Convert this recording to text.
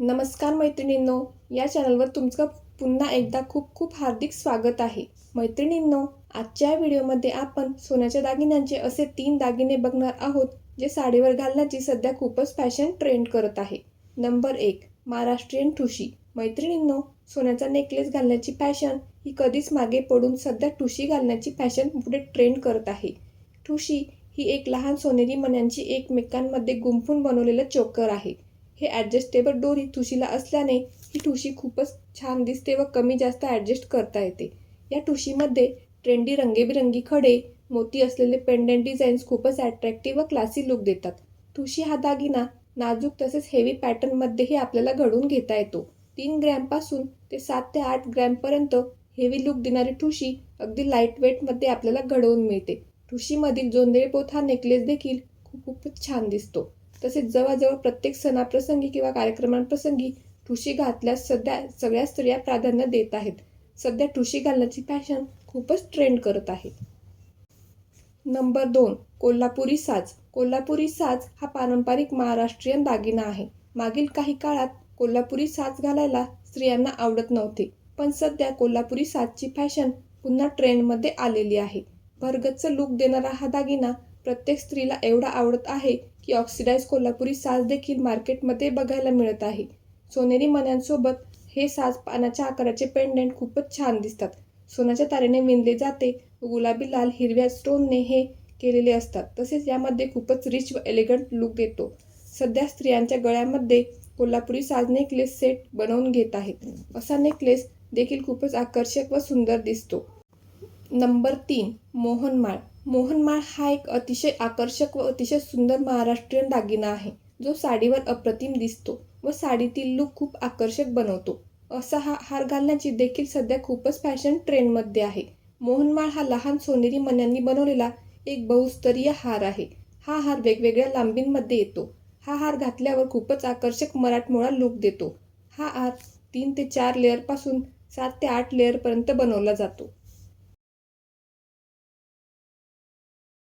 नमस्कार मैत्रिणींनो या चॅनलवर तुमचं पुन्हा एकदा खूप खूप हार्दिक स्वागत आहे. मैत्रिणींनो आजच्या व्हिडिओमध्ये आपण सोन्याच्या दागिन्यांचे असे तीन दागिने बघणार आहोत जे साडीवर घालण्याची सध्या खूपच फॅशन ट्रेंड करत आहे. नंबर एक महाराष्ट्रीयन ठुशी. मैत्रिणींनो सोन्याचा नेकलेस घालण्याची फॅशन ही कधीच मागे पडून सध्या ठुशी घालण्याची फॅशन पुढे ट्रेंड करत आहे. ठुशी ही एक लहान सोनेरी मण्यांची एकमेकांमध्ये गुंफून बनवलेलं चोकर आहे. हे ॲडजस्टेबल डोरी ठुशीला असल्याने ही ठुशी खूपच छान दिसते व कमी जास्त ॲडजस्ट करता येते. या ठुशीमध्ये ट्रेंडी रंगेबिरंगी खडे मोती असलेले पेंडंट डिझाईन्स खूपच ॲट्रॅक्टिव्ह व क्लासी लुक देतात. ठुशी हा दागिना नाजूक तसेच हेवी पॅटर्नमध्येही आपल्याला घडवून घेता येतो. तीन ग्रॅमपासून ते सात ते आठ ग्रॅमपर्यंत हेवी लुक देणारी ठुशी अगदी लाइट वेटमध्ये आपल्याला घडवून मिळते. ठुशीमधील जोंधळे पोत हा नेकलेस देखील खूप खूपच छान दिसतो. तसेच जवळजवळ प्रत्येक सणाप्रसंगी किंवा कार्यक्रमांप्रसंगी ठुशी घातल्यास सध्या सगळ्या स्त्रिया प्राधान्य देत आहेत. सध्या ठुशी घालण्याची फॅशन खूपच ट्रेंड करत आहे. नंबर दोन कोल्हापुरी साज. कोल्हापुरी साज हा पारंपरिक महाराष्ट्रीयन दागिना आहे. मागील काही काळात कोल्हापुरी साज घालायला स्त्रियांना आवडत नव्हते. पण सध्या कोल्हापुरी साजची फॅशन पुन्हा ट्रेंडमध्ये आलेली आहे. भरगच्च लुक देणारा हा दागिना प्रत्येक स्त्रीला एवढा आवडत आहे ही ऑक्सिडाइज कोल्हापुरी साज देखील मार्केटमध्ये बघायला मिळत आहे. सोनेरी मण्यांसोबत हे साज पानाच्या आकाराचे पेंडेंट खूपच छान दिसतात. सोन्याच्या तारेने विणले जाते. व गुलाबी लाल हिरव्या स्टोनने हे केलेले असतात. तसेच यामध्ये खूपच रिच व एलिगंट लुक येतो. सध्या स्त्रियांच्या गळ्यामध्ये कोल्हापुरी साज नेकलेस सेट बनवून घेत आहेत. असा नेकलेस देखील खूपच आकर्षक व सुंदर दिसतो. नंबर तीन मोहनमाळ. मोहनमाळ हा एक अतिशय आकर्षक व अतिशय सुंदर महाराष्ट्रीयन दागिना आहे. जो साडीवर अप्रतिम दिसतो व साडीतील लुक खूप आकर्षक बनवतो. असा हा हार घालण्याची देखील सध्या खूपच फॅशन ट्रेंडमध्ये आहे. मोहनमाळ हा लहान सोनेरी मण्यांनी बनवलेला एक बहुस्तरीय हार आहे. हा हार वेगवेगळ्या लांबींमध्ये येतो. हा हार घातल्यावर खूपच आकर्षक मराठमोळा लुक देतो. हा हार तीन ते चार लेअरपासून सात ते आठ लेअरपर्यंत बनवला जातो.